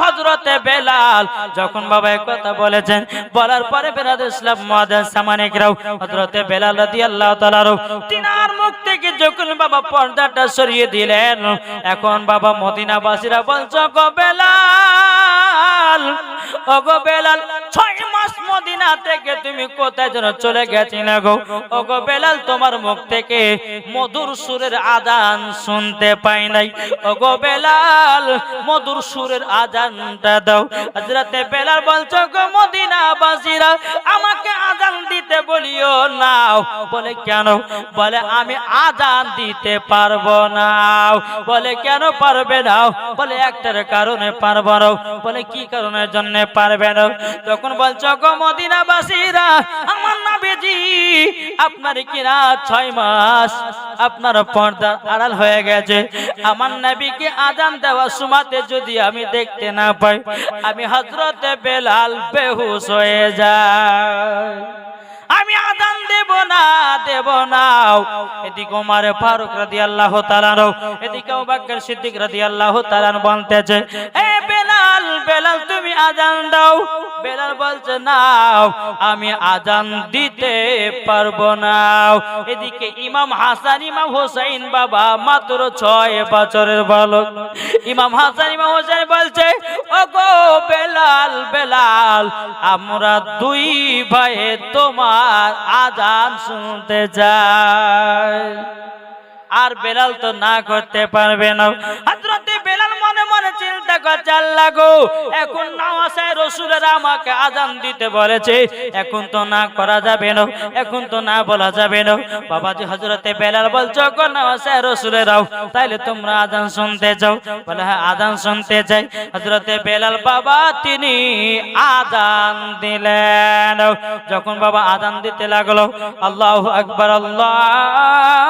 হজরতে বেলাল যখন বাবা কথা বলেছেন, বলার পরে বেরাদ ইসলাম মহাদান সামানিকরাও হজরতে বেলাল রাদিয়াল্লাহু তাআলারও তিনার মুখ থেকে যখন বাবা পর্দাটা সরিয়ে দিলেন, এখন বাবা মদিনাবাসীরা বলছো গো বেলাল ও গো বেলাল, ছয় মাস মদিনা থেকে তুমি কোথায় যেন চলে গেছিলে গো? ও গো বেলাল, তোমার মুখ থেকে মধুর সুরের আদান শুনতে পাই নাই। ও গো বেলাল, মধুর সুরের আজানটা দাও। হযরতে বেলাল বলছো গো মদিনাবাসীরা, আমাকে আদান দিতে বলিও নাও বলে, কেন? বলে, আমি আজান দিতে পারব না। বলে, কেন পারবে না? বলে, একটার কারণে পারব না। বলে কি কারণের জন্য পারবে না? তখন বলছো, গো মদিনাবাসীরা, আমার নবীজি, আপনার কিনা ছয় মাস? আপনার পর্দা আড়াল হয়ে গেছে। আমার নবীকে আজান দেওয়া সুমাতে যদি আমি দেখতে না পাই, আমি হজরতে বেলাল বেহুশ হয়ে যাই। আমি আদান দেব না দেব না। এদিকে ওমর ফারুক রাদিয়াল্লাহু তাআলা এদিকে আবু সিদ্দিক রাদিয়াল্লাহু তাআলা বলতেছে বেলাল বেলাল, তুমি আজান দাও। বেলাল বলছে, নাও, আমি আজান দিতে পারব না। এদিকে ইমাম হাসান, ইমাম হোসেন বাবা মাত্র ছয় বছরের বালক। ইমাম হাসান, ইমাম হোসেন বলছে ও গো বেলাল বেলাল, আমরা দুই ভাই তোমার আজান শুনতে যাই আর বেলাল তো না করতে পারবে না। হযরতে বেলাল চিন্তা করছে আল্লাহ গো। এখন নামাজে রসুলের আমাকে আজান দিতে বলেছে। এখন তো না করা যাবে না, এখন তো না বলা যাবে না। বাবাজি হযরতে বেলাল বলছো গো নামাজে রসুলেরাও, তাইলে তোমরা আজান শুনতে যাও। বলে হ্যাঁ আজান শুনতে চাই হযরতে বেলাল, বাবা, তিনি আজান দিলেন। যখন বাবা আজান দিতে লাগল, আল্লাহু আকবার, আল্লাহু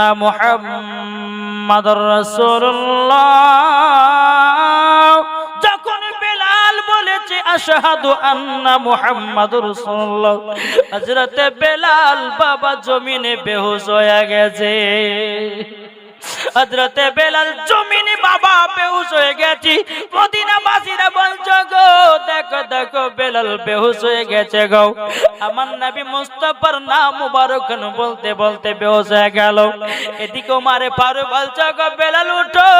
আন্না মুহাম্মাদুর রাসূলুল্লাহ। যখন বেলাল বলেছে, আশহাদু আন্না মুহাম্মাদুর রাসূলুল্লাহ। হযরতে বেলাল বাবা জমিনে বেহুশ হয়ে গেছে। হজরতে বেলাল, জমিনে বাবা, বেহুশ হয়ে গেছি। মদিনা বাসীরা বলছো গো, দেখো দেখো, বেলাল বেহুশ হয়ে গেছে গো। আমার নবী মুস্তাফার নাম মুবারক বলতে বলতে বেহুশ হয়ে গেল। এদিকে মারে পারু বলছো, গো বেলাল, উঠো।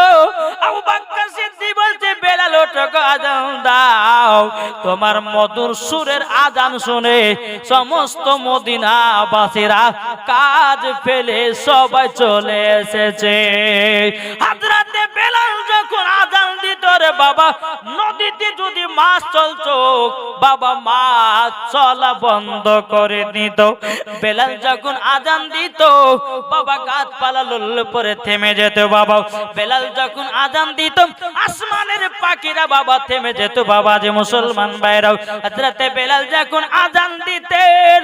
আবু বকর সিদ্দিক বলছে, বেলাল, উঠো গো, আজান দাও। তোমার মধুর সুরের আজান শুনে সমস্ত মদিনা বাসীরা কাজ ফেলে সবাই চলে এসেছে। হাজরাতে বেলাল যখন আজান দিত রে বাবা, নদীতে যদি মাছ বাবা মাছ চলা বন্ধ করে দিত। বেলাল যখন আজান দিত, বাবা গাছপালা লুল পরে থেমে যেত বাবা। বেলাল যখন আজান দিত, আসমানের পাখিরা বাবা থেমে যেত বাবা যে মুসলমান ভাইরাও। হাজরাতে বেলাল যখন আজান দিতেন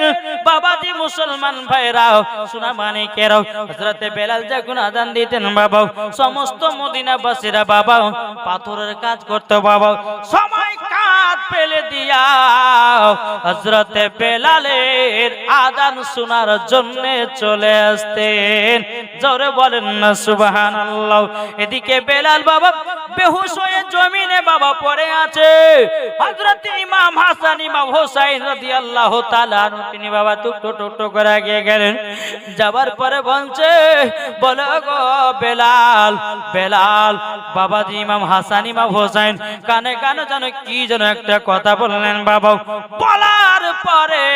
বাবাজি মুসলমান ভাইরাও, সোনা মানিকেরাও। হজরতে বেলাল যখন আজান দিতেন বাবা, সমস্ত মদিনাবাসীরা বাবা, পাথরের কাজ করতো বাবা, সময় কাজ পেলে দিয়া হজরতে বেলালের আদান শোনার জন্য চলে আসতেন। জোরে বলেন না সুবাহান আল্লাহ এদিকে বেলাল বাবা বেহুশ হয়ে জমিনে বাবা পড়ে আছে। হযরত ইমাম হাসান, ইমাম হোসাইন তাআলা আনহু, তিনি বাবা টুকটো টুকটো করে গিয়ে গেলেন। যাবার পরে বলছে, বলে গো বেলাল বেলাল, বাবাজি ইমাম হাসান, ইমাম হোসাইন, কানে কানে যেন কি যেন একটা কথা বললেন বাবা। বলার পরে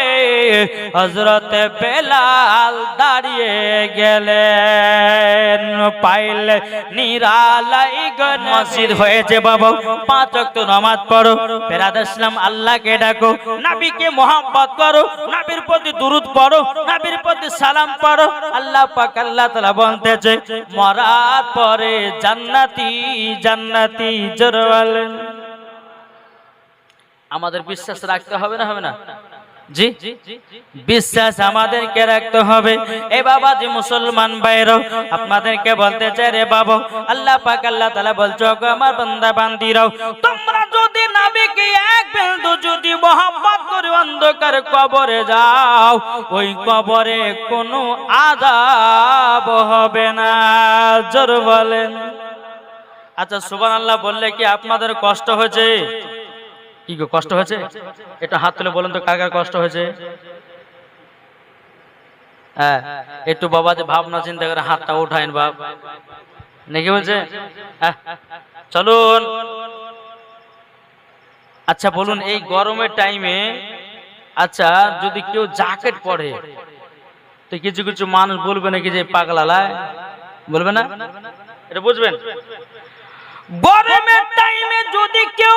হজরতে বেলাল দাঁড়িয়ে গেলেন, পাইলে নিরালাই মসজিদ হয়েছে বাবা, পাঁচ ওয়াক্ত নামাজ পড়ো ফেরাদ ইসলাম আল্লাহকে ডাকো, নবীকে মোহাম্মত করো, নবীর প্রতি দুরুদ পড়ো, নবীর প্রতি সালাম পড়ো, আল্লাহ পাক আল্লাহ তালা বলতেছে মরার পরে জান্নাতি জান্নাতি জোর আমাদের বিশ্বাস রাখতে হবে না হবে না? জি? বিশ্বাস আমাদেরকে রাখতে হবে। এ বাবা যে মুসলমান বাইরো আপনাদেরকে বলতে চাই রে বাবা, আল্লাহ পাক আল্লাহ তাআলা বলছো আমার বান্দা বান্দিরাও, তোমরা যদি নবীকে এক বিন্দু যদি মোহাম্মত করে অন্ধকার কবরে যাও, ওই কবরে কোনো আযাব হবে না। জোর বলেন। আচ্ছা সুবহানাল্লাহ, বললে কি আপনাদের কষ্ট হয়েছে? কি গো কষ্ট হয়েছে? এটা হাত তুলে বলুন তো কার কার কষ্ট হয়েছে? হ্যাঁ একটু বাবা যে ভাবনা চিন্তা করে হাতটা উঠাইন বাপ। নাকি বলছে? হ্যাঁ, চলুন। আচ্ছা বলুন এই গরমের টাইমে আচ্ছা যদি কেউ জ্যাকেট পরে তো কিছু কিছু মানুষ বলবে নাকি যে পাগলালায়? বলবে না? এটা বুঝবেন? গরমের টাইমে যদি কেউ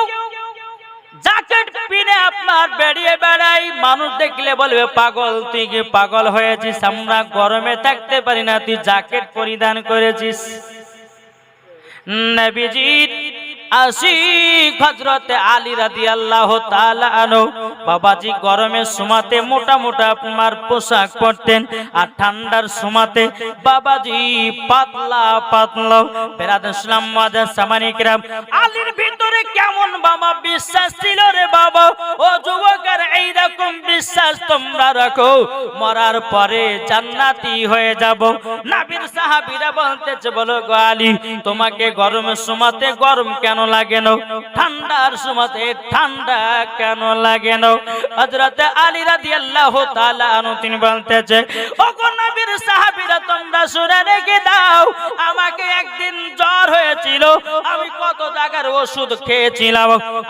জ্যাকেট পিনে আপনার বেরিয়ে বেড়াই, মানুষ দেখলে বলবে, পাগল, তুই কি পাগল হয়েছিস? আমরা গরমে থাকতে পারি না, তুই জ্যাকেট পরিধান করেছিস। নবীজির আশিক হজরতে আলী রাদি আল্লাহ আনো বাবাজি গরমের সুমাতে মোটা মোটা আপনার পোশাক পরতেন আর ঠান্ডার সুমাতে বাবাজি পাতলা পাতলা বেরাদ ইসলাম মাদার সামানিকরাম আলীর ভিতরে কেমন বাবা বিশ্বাস ছিল রে বাবা? ও যুবকের এইরকম বিশ্বাস তোমরা রাখো, মরার পরে জান্নাতি হয়ে যাব। নাবির সাহাবীরা বলতেছে, বলো গো আলী, তোমাকে গরমের সুমাতে গরম কেন লাগে ঠান্ডার সুমাতে ঠান্ডা কেন লাগে না? আলী রাদিয়াল্লাহু তাআলা আনহু তিনি বলতেছে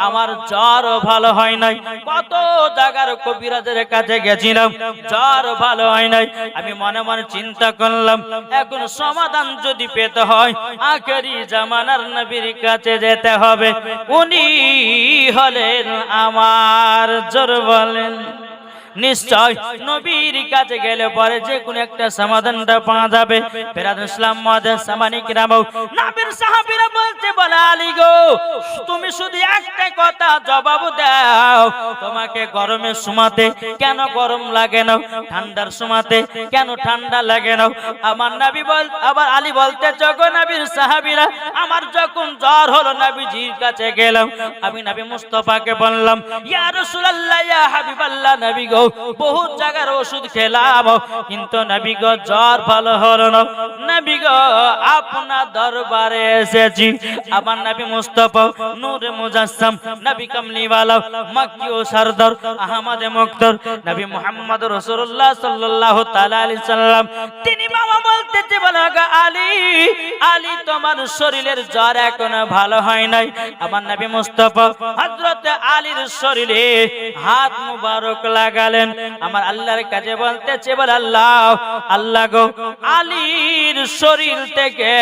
আমার ভালো হয় নাই, কত জায়গার কবিরাজের কাছে গেছিলাম ভালো হয় নাই। আমি মনে মনে চিন্তা করলাম, এখন সমাধান যদি পেতে হয়, আখেরি জামানার নবীর কাছে যেতে হবে। উনি হলেন আমার জোর বলেন। নিশ্চয় নবীর কাছে গেলে পরে যে কোন একটা সমাধানটা পাওয়া যাবে। ফেরাদ ইসলাম মাদার সামানিক রামাও নবীর সাহাবীরা বলতে বলে আলী গো, তুমি শুধু একটা কথা জবাব দাও। তোমাকে গরমের সুমাতে কেন গরম লাগে না? ঠান্ডার সুমাতে কেন ঠান্ডা লাগে না? আমার নবী বল, আবার আলী বলতে জগো নবীর সাহাবীরা, আমার যখন জ্বর হলো, নবীজির কাছে গেলাম। আমি নবী মুস্তফাকে বললাম, ইয়া রাসূলুল্লাহ, ইয়া হাবিবাল্লাহ, নবী গো বহু জায়গার ওষুধ খেলাম, কিন্তু নবী গো, জ্বর ভালো হলো না। নবী গো, আপনার দরবারে এসেছি। আমার নবী মুস্তাফা নূরে মুজাসসাম নবী কামলিওয়ালা, মক্কি ও সরদার, আহমদ মুক্তর, নবী মুহাম্মদ রাসূলুল্লাহ সাল্লাল্লাহু তাআলা আলাইহি সাল্লাম। তিনি বাবা বলতেছে, বলে গো আলী আলী, তোমার শরীরের জ্বর এখনও ভালো হয় নাই। আমার নবী মুস্তাফা, হযরত আলীর শরীরে হাত মুবারক লাগালেন আমার আল্লাহর কাছে বলতেছে, বল আল্লাহ আল্লাহ গো, আলীর শরীর থেকে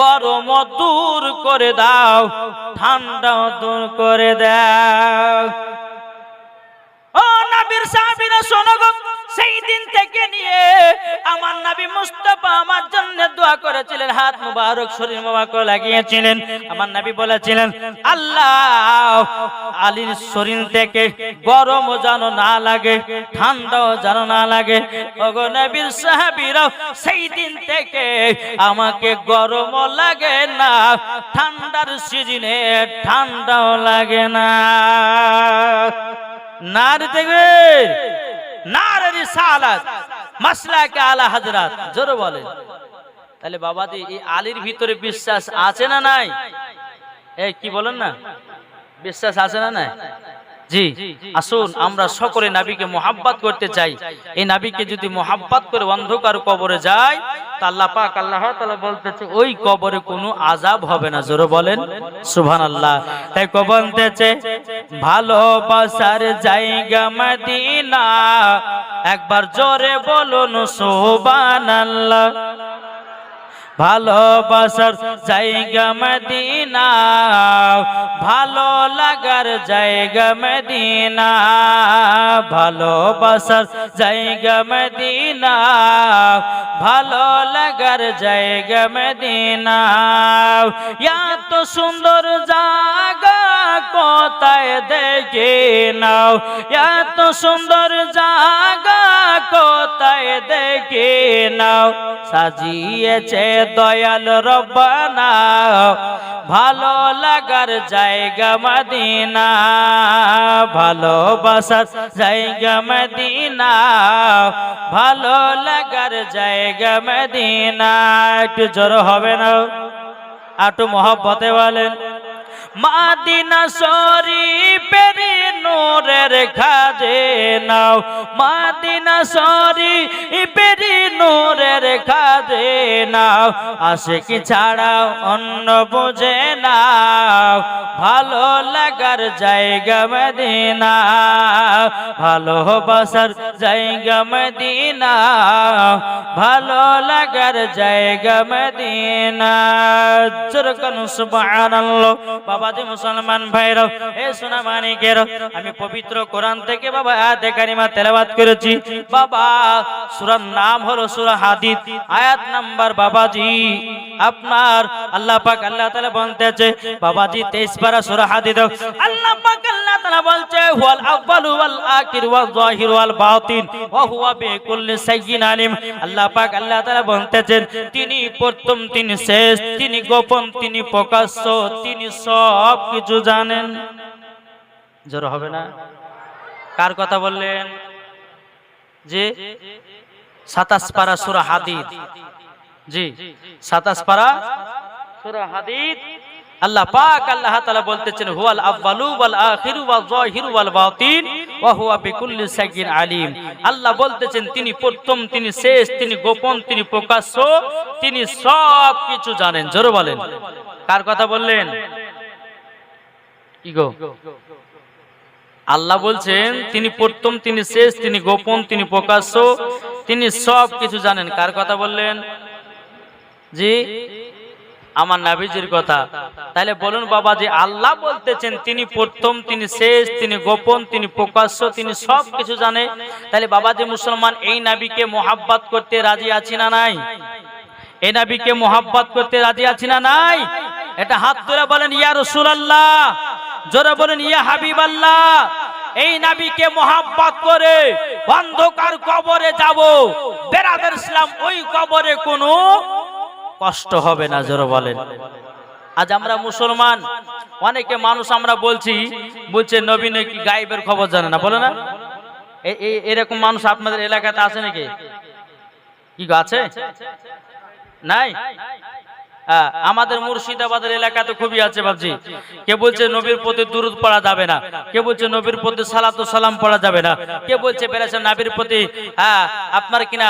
গরম দূর করে দাও, ঠান্ডা দূর করে দাও। ও নবীর সাহাবীরা, শোনো গো, সেই করেছিলেন, হাত মুবারক শরীর মুবারক লাগিয়েছিলেন। আমার নবী বলেছিলেন, আল্লাহ, আলীর শরীর থেকে গরম যেন না লাগে, ঠান্ডাও যেন না লাগে। ওগো নবীর সাহাবীরা সেই দিন থেকে আমাকে গরম লাগে না, ঠান্ডার সিজনে ঠান্ডাও লাগে না। নার দেখবে নার রিসালাত মাসলাকে আলা হযরত, জোরে বলে তাহলে বাবাজি, এই আলীর ভিতরে বিশ্বাস আছে না নাই? এই, কি বলেন না? বিশ্বাস আছে না নাই? জি, আসুন, আমরা সকলে নাবিকে মোহাব্বত করতে চাই। এই নাবিকে যদি মোহাব্বত করে অন্ধকার কবরে যায় আল্লাহ পাক আল্লাহ তাআলা বলতেছে, ওই কবরে কোনো আজাব হবে না। জোরে বলেন, সুবহানাল্লাহ। তাই কবর বলতেছে ভালোবাসার জায়গা মদিনা, একবার জোরে বলুন, সুবহানাল্লাহ। ভালোবাসার জায়গা মদিনা, ভালো লাগার জায়গা মদিনা, ভালোবাসার জায়গা মদিনা, ভালো লাগার জায়গা মদিনা। এত সুন্দর জায়গা কোথায় দেখে নাও? এত সুন্দর জায়গা কোথায় দেখে নাও? সাজিয়েছে দয়াল রব্বানা, ভালো লাগার জায়গা মদিনা ভালোবাসার জায়গা মদিনা, ভালো লাগার জায়গা মদিনা। একটু জোর হবে না? একটু মহব্বতে বলেন। মাদিনা শরীফের নূরের খাজে নাও। মাদিনা শরীফের নূরের খাজে নাও। আশিক ছাড়া অন্য বুঝে নাও। ভালো লাগার জায়গা মদিনা। ভালোবাসার জায়গা মদিনা। ভালো লাগার জায়গা মদিনা। জোরকান সুবহানাল্লাহ। বাবাজি মুসলমান ভাইরা, এ সোনা মানিকের আমি পবিত্র কোরআন থেকে বাবা আয়াতে কারিমা তেলাওয়াত করেছি। বাবা, সূরার নাম হলো সূরা হাদিদ, আয়াত নাম্বার বাবাজি। আপনার আল্লাহ পাক আল্লাহ তাআলা বলতেছে, বাবাজি 23 পারা সূরা হাদিদ, আল্লাহ পাক আল্লাহ তাআলা বলছে, হুয়াল আউয়ালু ওয়াল আখির ওয়াল যাহির ওয়াল বাতিন, ওয়া হুয়া বিকুল্লি শাইইন আলিম। আল্লাহ পাক আল্লাহ তাআলা বলতেছেন, তিনি প্রথম, তিনি শেষ, তিনি গোপন, তিনি প্রকাশ্য, তিনি সব। কিছু জানেন। জোর হবে না? কার কথা বললেন? যে সাতাশ পারা সুরা হাদিদ। জি, সাতাশ পারা সুরা হাদিদ। আল্লাহ পাক আল্লাহ বলতেছেন, হুয়াল ওয়াল আখিরু যাহিরু ওয়াল বাতিন ওয়া হুয়া বিকুল্লি শাইইন আলিম। আল্লাহ বলতেছেন, তিনি প্রথম, তিনি শেষ, তিনি গোপন, তিনি প্রকাশ্য, তিনি সব কিছু জানেন। জোরে বলেন। কার কথা বললেন? আল্লাহ বলছেন, তিনি প্রথম, তিনি শেষ, তিনি গোপন, তিনি প্রকাশ্য, তিনি সব কিছু জানেন। কার কথা বললেন? জি, আমার নাবিজির কথা। তাহলে বলুন বাবা, যে আল্লাহ বলতেছেন, তিনি প্রথম, তিনি শেষ, তিনি গোপন, তিনি প্রকাশ্য, তিনি সব কিছু জানে। তাহলে বাবা, যে মুসলমান, এই নাবিকে মোহাব্বত করতে রাজি আছি না নাই? এই নাবিকে মোহাব্বত করতে রাজি আছি না নাই? এটা হাত তুলে বলেন, ইয়া রসুলাল্লাহ জোরে বলেন, ইয়া হাবিব আল্লাহ এই নাবিকে মোহাব্বত করে অন্ধকার কবরে যাব। বেরাদের ইসলাম ওই কবরে কোনো কষ্ট হবে না, জোরে বলেন। আজ আমরা মুসলমান, অনেকে মানুষ আমরা বলছি, বলছে, নবী নাকি গাইবের খবর জানে না, বলে না? এরকম মানুষ আপনাদের এলাকাতে আছে নাকি? কি আছে? নাই? আমাদের মুর্শিদাবাদের এলাকাতে খুবই আছে ভাবছি কে বলছে নবীর প্রতি দুরুদ পড়া যাবে না। কে বলছে নবীর প্রতি সালাতু সালাম পড়া যাবে না। কে বলছে বেড়েছে নাবির প্রতি হ্যাঁ, আপনার কিনা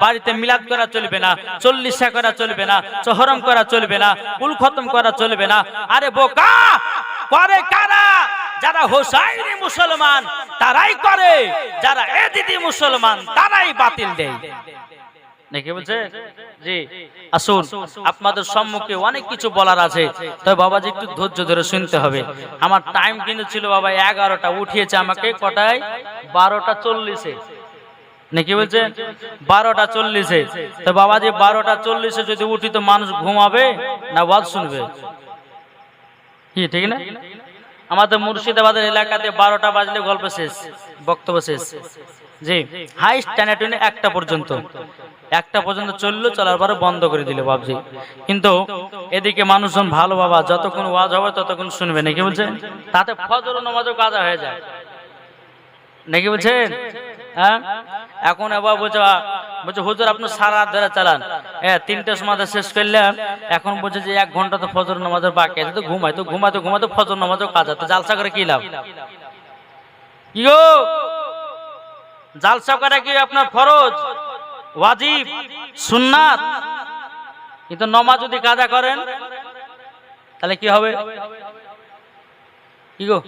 বাড়িতে মিলাদ করা চলবে না চল্লিশা করা চলবে না চহরম করা চলবে না কুল খতম করা চলবে না। আরে বোকা! করে কারা? যারা হোসাইনি মুসলমান তারাই করে। যারা এদিদি মুসলমান তারাই বাতিল দেয়। নাকি বলছে? জি। আসুন আপনাদের সম্মুখে অনেক কিছু বলার আছে। তবে বাবাজি একটু ধৈর্য ধরে শুনতে হবে। আমার টাইম কিন্তু ছিল বাবা এগারোটা। উঠিয়েছে আমাকে কটায়? বারোটা চল্লিশে। নাকি বলছেন বারোটা চল্লিশে। তো বাবাজি বারোটা চল্লিশে যদি উঠি তো মানুষ ঘুমাবে না ওয়াজ শুনবে? কি ঠিক না? আমাদের মুর্শিদাবাদের এলাকাতে বারোটা বাজলে গল্প শেষ বক্তব্য শেষ। জি হাইস্ট টেনে টেনে একটা পর্যন্ত। একটা পর্যন্ত চলল, চলার পরে বন্ধ করে দিল বাবজি কিন্তু এদিকে মানুষজন ভালো বাবা, যতক্ষণ ওয়াজ হবে ততক্ষণ শুনবে, নাকি বলছেন? তাতে ফজর নামাজও কাজা হয়ে যায়। নাকি বলছেন? হ্যাঁ? এখন এবার বলছে বলছে, হুজুর, আপনি সারা ধরে চালান। হ্যাঁ তিনটের সময় শেষ করলেন এখন বলছে যে এক ঘণ্টা তো ফজর নামাজের বাকি আছে, তো ঘুমাই তো ঘুমাই তো ঘুমাই ফজর নামাজও কাজ আছে জালসা করে কি লাভ? কি জালসা করা কি আপনার ফরজ? ওয়াজিব? সুন্নাত? কিন্তু নমাজ যদি কাজা করেন, তাহলে কি হবে? কি গো?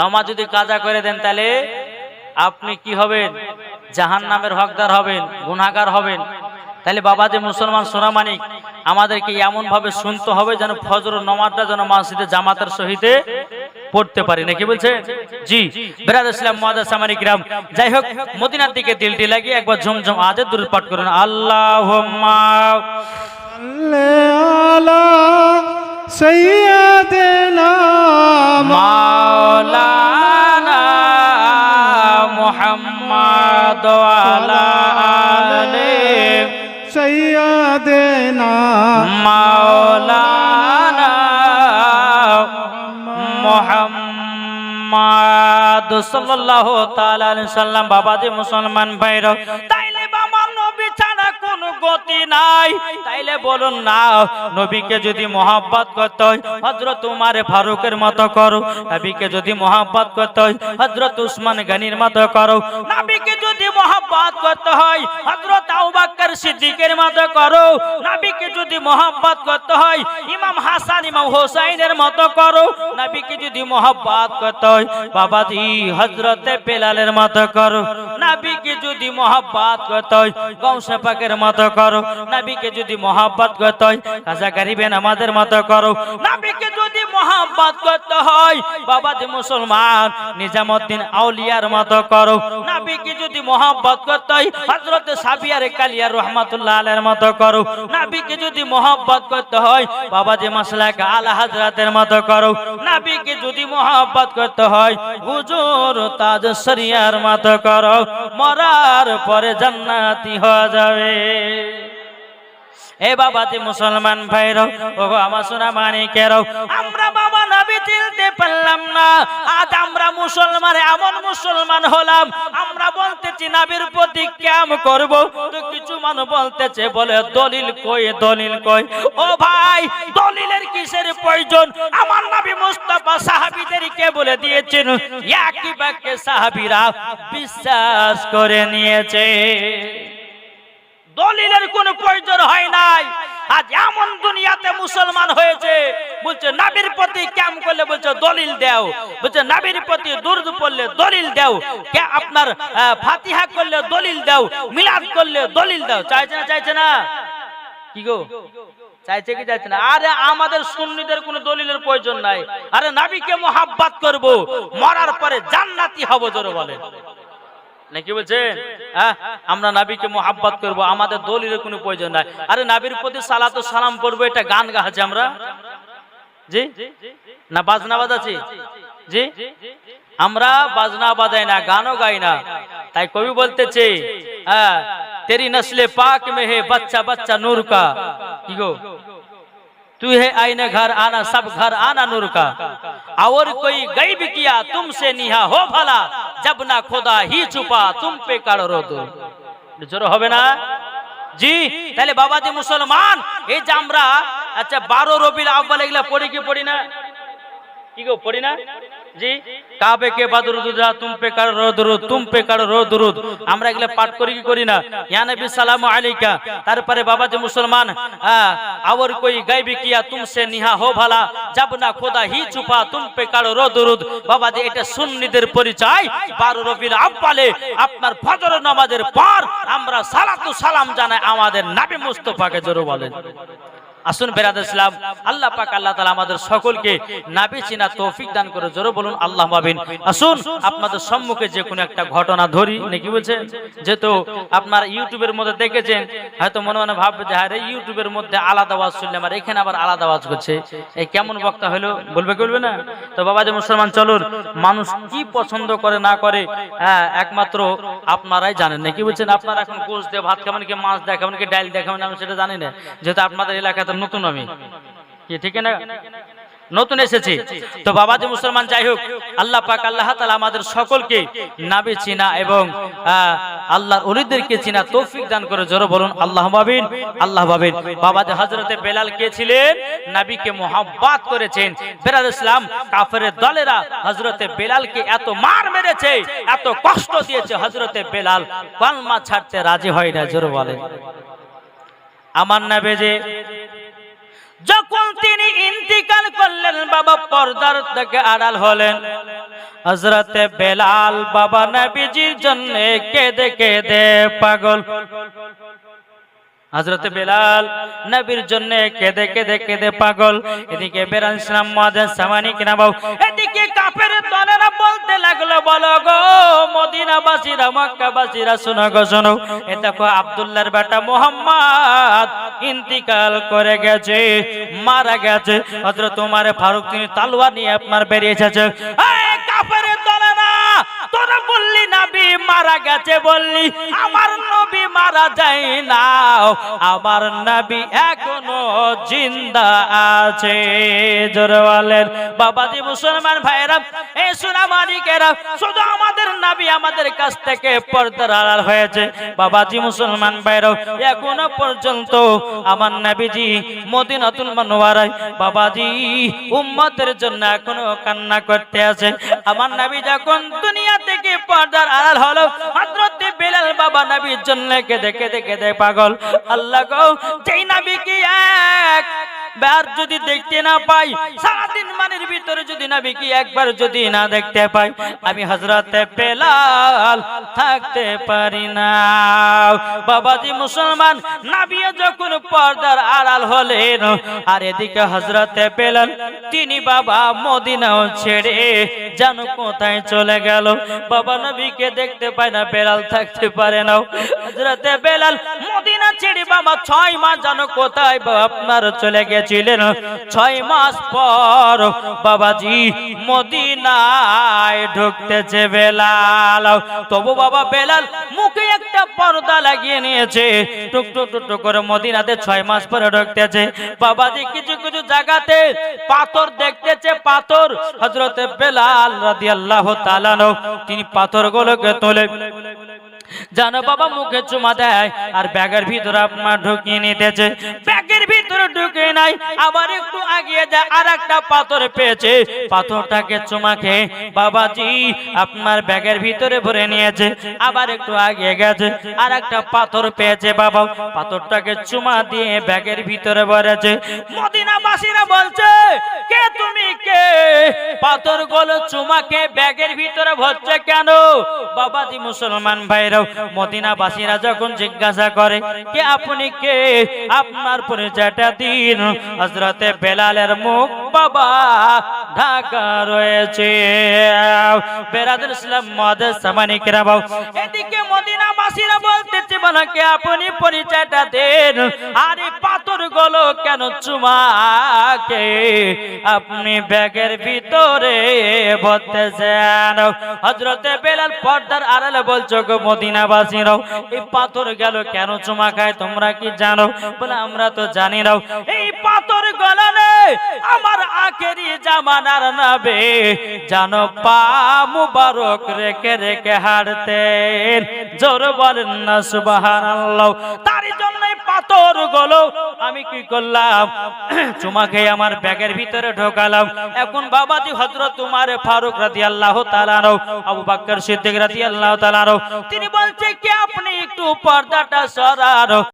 নমাজ যদি কাজা করে দেন, তাহলে আপনি কি হবেন? জাহান নামের হকদার হবেন গুনাগার হবেন। তাহলে বাবা যে মুসলমান সোনামানিক, আমাদেরকে এমনভাবে শুনতে হবে যেন ফজর নমাজটা যেন মসজিদে জামাতার সহিতে পড়তে পারি। নাকি বলছে? জি। বেরাদ ইসলাম, মহাদাস আমারি গ্রাম। যাই হোক, মদিনার দিকে দিলটি লাগিয়ে একবার ঝমঝম আজ দূর পাঠ করুন। আল্লাহ সৈয়দেনা মাওলানা মুহাম্মদ আলা সৈয়দেনা মাওলানা মোহাম্মদ সাল্লাল্লাহু তাআলা আলাইহি সাল্লাম বাবাজি মুসলমান ভাইরা গতি নাই, তাইলে বলুন না, নবীকে যদি মোহাব্বত করতে হয়, হযরত উমারে ফারুকের মতো করো, নবীকে যদি মোহাব্বত করতে হয়, হযরত উসমান গনির মতো করো, নবীকে যদি মোহাব্বত করতে হয়, হযরত আবু বকর সিদ্দিকের মতো করো, নবীকে যদি মোহাব্বত করতে হয়, ইমাম হাসান, ইমাম হোসাইনের মতো করো, নবীকে যদি মোহাব্বত করতে হয় বাবা বাবাজি হযরতে বেলালের মতো করো, নবীকে যদি মোহাব্বত করতে হয় গৌসে পাকের মতো করো নবীকে যদি মোহাব্বত করতে হয় কাজা গরিবেন আমাদের মতো করো। নবীকে যদি মোহাব্বত করতে হয় বাবাজি মুসলমান নিজামউদ্দিন আউলিয়ার মতো করো। নবীকে যদি মোহাব্বত করতে হয়, হযরতে সাবিয়ার কালিয়ার রহমাতুল্লাহ আলাইহির মতো করো। নবীকে যদি মোহাব্বত করতে হয় বাবাজি মাসলাক আলা হযরতের মতো করো। নবীকে যদি মোহাব্বত করতে হয়, হুজুর তাজ শরিয়ার মতো করো। মরার পরে জান্নাতি হয়ে যাবে। এ বাবাতে মুসলমান ভাইরাও ও আমার সোনা মানিকেরাও আমরা বাবা নবী চিনতে পারলাম না, আজ আমরা মুসলমান এমন মুসলমান হলাম, আমরা বলতেছি নবীর প্রতি ক্যাম করব, তো কিছু মানুষ বলতেছে, বলে দলিল কই দলিল কই? ও ভাই, দলিলের কিসের প্রয়োজন? আমার নবী মুস্তাফা সাহাবীদেরকে বলে দিয়েছেন, একই বাক্যে সাহাবীরা বিশ্বাস করে নিয়েছে। দলিলের কোনো প্রয়োজন হয় নাই। আজ এমন দুনিয়াতে মুসলমান হয়েছে, বলছে, নাবির প্রতি ক্যাম করলে বলছে, দলিল দেও। বলছে, নাবির প্রতি দুর্দ পড়লে দলিল দেও। কে আপনার ফাতিহা করলে দলিল দেও, মিলাদ করলে দলিল দাও। চাইছে না চাইছে না? কি গো? চাইছে কি, চাইছে না? আরে, আমাদের সুন্নিদের কোনো দলিলের প্রয়োজন নাই। আরে, নাবিকে মোহাব্বত করব, মরার পরে জান্নাতি হব, জোরে বলেন। নাকি বলছেন? হ্যাঁ আমরা নাবিকে মোহাব্বত করব, আমাদের দলিলের কোনো প্রয়োজন নাই। আরে নাবির প্রতি সালাত সালাম পড়ব, এটা গান গাহাছে আমরা? জি? না, বাজনা বাজাচ্ছি? জি? আমরা বাজনা বাজাই না, গানও গাই না। তাই কবি বলতেছে হ্যাঁ তেরি নসলে পাক মে হে বাচ্চা বাচ্চা নূর কা। কি গো? तू है आईने घर आना सब घर आना नूर का और कोई गैब किया तुमसे निहा हो भला जब ना खुदा ही छुपा तुम पे काढ़ो रो दो জোর হবে না জি তাহলে বাবাজি মুসলমান এই যে আমরা আচ্ছা বারো রবির আব্বাল এগুলা পড়ি কি পড়ি না কি কেউ পড়ি না? জি? কাবে কে বাদুরুদা তুম পে কার রদরুদ তুম পে কার রদরুদ আমরা এগুলা পাঠ করি কি করি না? ইয়া নবী, সালাম আলাইকা। তারপরে বাবা যে মুসলমান আওর কই গায়বি কিয়া তুমসে নিহা হো ভালা। যাব না খোদা, হি চুপা, তুম পে কার রদরুদ বাবা যে এটা সুন্নিদের পরিচয় 12 রবিউল আব্বালে আপনার ফজর নামাজের পর আমরা সালাতু সালাম জানাই আমাদের নবী মুস্তাফাকে, জোরে বলেন। আসুন বেরাদ ইসলাম, আল্লাহ পাক আল্লাহ তালা আমাদের সকলকে নাবি চিনা তৌফিক দান করে জোরে বলুন, আল্লাহ মাবিন আসুন, আপনাদের সম্মুখে যে কোনো একটা ঘটনা ধরি নাকি বলছে? যেহেতু আপনার ইউটিউবের মধ্যে দেখেছেন, হয়তো মনে মনে ভাববে যে হ্যাঁ ইউটিউবের মধ্যে আলাদা আওয়াজ শুনলাম আর এখানে আবার আলাদা আওয়াজ করছে। এই কেমন বক্তা হলো, বলবে বলবে না? তো বাবা যে মুসলমান, চলুন, মানুষ কি পছন্দ করে, না করে হ্যাঁ একমাত্র আপনারাই জানেন নাকি বলছেন? আপনারা এখন গোস দিয়ে ভাত খাবেন কি মাছ দেখাবেন কি ডাল দেখাবেন, আমি সেটা জানি না। যেহেতু আপনাদের এলাকাতে নতুন আমি। ঠিক না নতুন এসেছি। তো বাবাজি মুসলমান যাই হোক আল্লাহ পাক আল্লাহ তাআলা আমাদের সকলকে নাবি চিনা এবং আহ, আল্লাহর অলিদেরকে চিনা তৌফিক দান করে জোরে বলুন আল্লাহ ভাবিন আল্লাহ ভাবিন বাবা যে হজরতে বেলাল কে ছিলেন? নবীকে মোহাব্বত করেছেন। বেলাল ইসলাম কাফের দলেরা হজরতে বেলালকে এত মার মেরেছে এত কষ্ট দিয়েছে হজরতে বেলাল। কলমা ছাড়তে রাজি হয় না জোরে বলেন। আমার নবী যে যখন তিনি ইন্তিকাল করলেন, বাবা পর্দার থেকে আড়াল হলেন। হজরতে বেলাল বাবা নবীজির জন্য কেঁদে কেঁদে পাগল। হজরতে বেলাল নবীর জন্য কেঁদে কেঁদে কেঁদে পাগল। এদিকে বেরান ইসলাম মাদেন সামানি কিনা বাবু। এদিকে কাপের দলেরা বলতে লাগল, বলো গো, মদিনাবাসীরা, মক্কাবাসীরা, শোনো গো, শোনো। এ দেখো আব্দুল্লাহর বেটা মোহাম্মদ ইন্তিকাল করে গেছে, মারা গেছে। হজরত তোমার ফারুক, তিনি তালুয়া নিয়ে আপনার বেরিয়ে এসেছে। কাপের বললি, নবী মারা গেছে বললি, আমার নবী মারা যায় না। আমার নবী এখনও জিন্দা আছে। জোরে বলেন, বাবাজি মুসলমান ভাইরা, এই সুনামানিকেরা শুধু আমাদের নবী আমাদের কাছ থেকে পর্দার আড়াল হয়েছে। বাবাজি মুসলমান ভাইরাও এখনও পর্যন্ত আমার নবীজি মদিনাতুল মনোয়ারায় বাবাজি উম্মতের জন্য এখনও কান্না করতে আছে। আমার নবী যখন দুনিয়া থেকে পর্দার আড়াল হলো হযরতে বেলাল বাবা নবীর জন্য কেঁদে কেঁদে কেঁদে পাগল। আল্লাহ গো, যেই নবী কি এক? বার যদি দেখতে না পাই, সারাদিন মানের ভিতরে যদি নবী কি একবার যদি না দেখতে পাই, আমি হজরতে বেলাল থাকতে পারি না। বাবাজি মুসলমান, নাবিয়া যখন পর্দার আড়াল হলেন, আর এদিকে হজরতে বেলাল, তিনি বাবা মদিনাও ছেড়ে জানো কোথায় চলে গেল। বাবা নবীকে দেখতে পায় না, বেলাল থাকতে পারে না। হজরতে বেলাল মদিনা ছেড়ে বাবা, ছয় মাস জানো কোথায় আপনার চলে গেছিলেন। ছয় মাস পর বাবাজি মদিনায় ঢুকতেছে বেলাল। তবু বাবা বেলাল মুখে একটা পর্দা লাগিয়ে নিয়েছে। টুক টুক টুক টুক করে মদিনাতে ছয় মাস পরে ঢুকতেছে। বাবাজি কিছু কিছু জায়গাতে পাথর দেখতেছে, পাথর। হজরতে বেলাল রাদিয়াল্লাহু তাআলা তিনি পাথরগুলোকে তোলে জানো বাবা, মুখে চুমা দেয় আর ব্যাগের ভিতরে আপনার ঢুকিয়ে নিতেছে। ব্যাগের ভিতরে ঢুকে নাই, আবার একটু আগিয়ে যায় আর একটা পাথর পেয়েছে। পাথরটাকে চুমা খেয়ে, বাবাজি, আপনার ব্যাগের ভিতরে ভরে নিয়েছে, আবার একটু আগিয়ে গেছে আর একটা পাথর পেয়েছে বাবা। পাথরটাকে চুমা দিয়ে ব্যাগের ভিতরে ভরেছে। মদিনাবাসীরা বলছে, কে তুমি, কে? পাথরগুলো চুমাকে ব্যাগের ভিতরে ভরছে কেন? বাবাজি মুসলমান ভাইরাও মদিনাবাসীরা যখন জিজ্ঞাসা করে, কে আপনি কে? আপনার পরিচয়টা দিন। হজরতে বেলালের মুখ বাবা ঢাকা রয়েছে। বেরাদুল ইসলাম মদের সামানি কেরাবাও এদিকে মদিনাবাসীরা বলতেছে বলা কে আপনি পরিচয়টা দেন। আরে এই গুলো কেন চুমাকে? আপনি ব্যাগের ভিতরে বলতে যান হজরতে বেলাল পর্দার আড়ালে বলছো গো মদিনাবাসীরাও এই পাথর গেল কেন চুমা খায় তোমরা কি জানো? বলে, আমরা তো জানি না এই পাথর গলালে আমার আখেরি জামানার নাবে, জানো পা মুবারক রেখে রেখে হারতেন জোর বলেন না, সুবহানাল্লাহ। তারই জন্যই পাথরগুলো। আমি কি করলাম? খেয়ে আমার ব্যাগের ভিতরে ঢোকালাম। এখন বাবাজি হজরত তোমার ফারুক রাজি আল্লাহ তালানো আবু বাক্কর সিদ্দিক রাজি আল্লাহ তালানো তিনি বলছে, কি আপনি একটু পর্দাটা সরানো।